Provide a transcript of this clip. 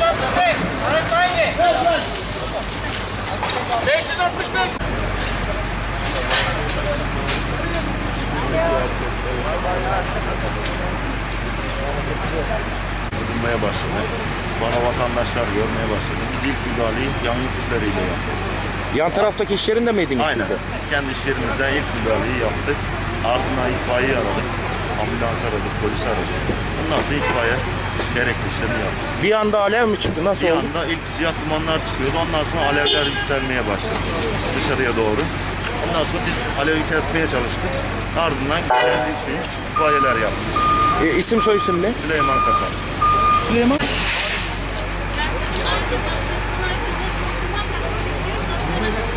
565. Arası aynı. 565. Bulmaya başladı. Sonra vatandaşlar görmeye başladı. Biz ilk müdahaleyi yangın tüpleriyle yaptık. Yan taraftaki iş yerinde miydiniz Aynen. siz de? Biz kendi iş yerimizden ilk müdahaleyi yaptık. Ardından itfaiyeyi aradık. Ambulans aradık, polis aradık. Ondan sonra itfaiye gerekli işlemi yaptı. Bir anda alev mi çıktı? Nasıl Bir oldu? anda ilk siyah dumanlar çıkıyordu. Ondan sonra alevler yükselmeye başladı dışarıya doğru. Ondan sonra biz alevi kesmeye çalıştık. Ardından kendi işi itfaiyeler yaptı. E, isim soy isim ne? Süleyman Kasap. Süleyman. Eğlenceli.